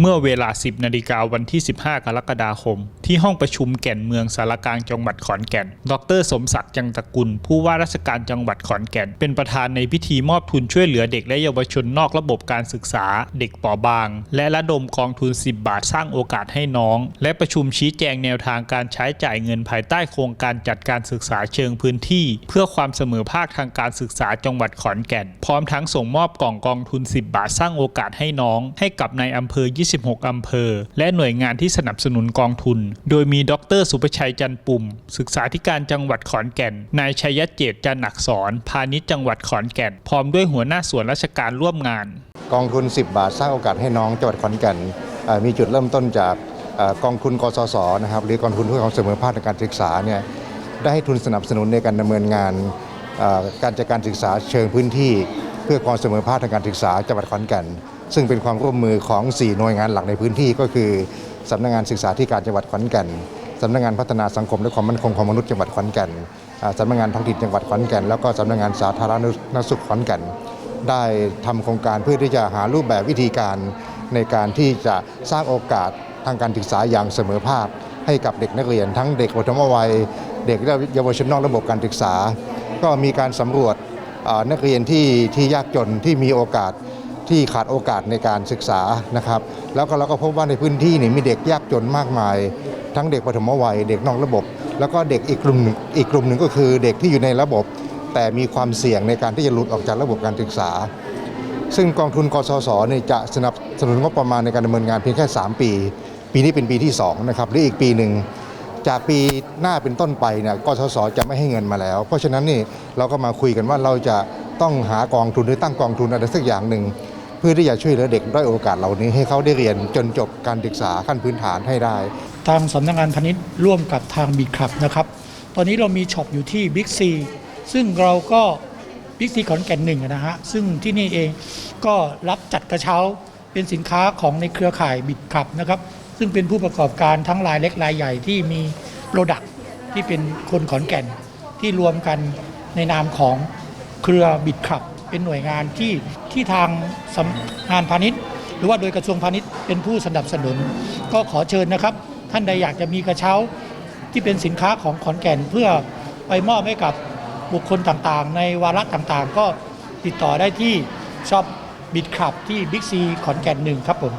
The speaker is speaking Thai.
เมื่อเวลา 10 นาฬิกาวันที่ 15 กรกฎาคม ที่ห้องประชุมแก่นเมืองสารกลางจังหวัดขอนแก่น ดร สมศักดิ์จังตะกุล ผู้ว่าราชการจังหวัดขอนแก่น เป็นประธานในพิธีมอบทุนช่วยเหลือเด็กและเยาวชนนอกระบบการศึกษา เด็กปอบาง และระดมกองทุน 10 บาทสร้างโอกาสให้น้อง และประชุมชี้แจงแนวทางการใช้จ่ายเงินภายใต้โครงการจัดการศึกษาเชิงพื้นที่ เพื่อความเสมอภาคทางการศึกษาจังหวัดขอนแก่น พร้อมทั้งส่งมอบกล่องกองทุน 10 บาทสร้างโอกาสให้น้อง ให้กับในายอำเภอ26 อำเภอ และหน่วยงานที่สนับสนุนกองทุน โดยมีดรสุประชัยจันปุ่ม ศึกษาธิการจังหวัดขอนแก่น นายชัยเจตจันทร์อักษรพาณิชย์จังหวัดขอนแก่น พร้อมด้วยหัวหน้าส่วนราชการร่วมงาน กองทุน 10 บาทสร้างโอกาสให้น้องจังหวัดขอนแก่นมีจุดเริ่มต้นจากอกองทุนกสศนะครับหรือกองทุนเพื่อความเสมอภาคในการศึกษาเนี่ยได้ให้ทุนสนับสนุนในการดำเนินงานการจัดการศึกษาเชิงพื้นที่ เพื่อความเสมอภาคทางการศึกษาจังหวัดขอนแก่น ซึ่งเป็นความร่วมมือของ 4 หน่วยงานหลักในพื้นที่ก็คือสำนักงานศึกษาธิการจังหวัดขอนแก่นสำนักงานพัฒนาสังคมและความมั่นคงของมนุษย์จังหวัดขอนแก่นสำนักงานท้องถิ่นจังหวัดขอนแก่นแล้วก็สำนักงานสาธารณสุขขอนแก่น ได้ทำโครงการเพื่อที่จะหารูปแบบวิธีการในการที่จะสร้างโอกาสทางการศึกษาอย่างเสมอภาคให้กับเด็กนักเรียน ทั้งเด็กปฐมวัย เด็กและเยาวชนนอกระบบการศึกษา ก็มีการสำรวจนักเรียนที่ที่ยากจนที่มีโอกาส ที่ขาดโอกาสในการศึกษานะครับ แล้วก็เราก็พบว่าในพื้นที่นี่มีเด็กยากจนมากมาย ทั้งเด็กปฐมวัย เด็กนอกระบบ แล้วก็เด็กอีกกลุ่มหนึ่งอีกกลุ่มหนึ่งก็คือเด็กที่อยู่ในระบบ แต่มีความเสี่ยงในการที่จะหลุดออกจากระบบการศึกษา ซึ่งกองทุนกสศเนี่ยจะสนับสนุนงบประมาณในการดำเนินงานเพียงแค่ 3 ปี ปีนี้เป็นปีที่2นะครับหรืออีกปีหนึ่งจากปีหน้าเป็นต้นไปเนี่ยกสศจะไม่ให้เงินมาแล้ว เพราะฉะนั้นนี่เราก็มาคุยกันว่าเราจะต้องหากองทุนหรือตั้งกองทุนอะไรสักอย่างหนึ่ง พื่อที่จะช่วยเหลือเด็กด้อยโอกาสเหล่านี้ให้เขาได้เรียนจนจบการศึกษาขั้นพื้นฐานให้ได้ ทางสำนักงานพาณิชย์ร่วมกับทางบีคลับนะครับตอนนี้เรามีช็อปอยู่ที่บิ๊กซีซึ่งเราก็บิ๊กซีขอนแก่นหนึ่งนะฮะซึ่งที่นี่เองก็รับจัดกระเช้าเป็นสินค้าของในเครือข่ายบิดคลับนะครับ ซึ่งเป็นผู้ประกอบการทั้งรายเล็กรายใหญ่ที่มีโปรดักที่เป็นคนขอนแก่นที่รวมกันในนามของเครือบิดคลับ เป็นหน่วยงานที่ที่ทางสำงานพาณิชย์ หรือว่าโดยกระทรวงพาณิชย์เป็นผู้สนับสนุน ก็ขอเชิญนะครับ ท่านใดอยากจะมีกระเช้าที่เป็นสินค้าของขอนแก่นเพื่อไปมอบให้กับบุคคลต่างๆ ในวาระต่างๆ ก็ติดต่อได้ที่ช็อปบิดคลับที่บิ๊กซีขอนแก่นหนึ่งครับผม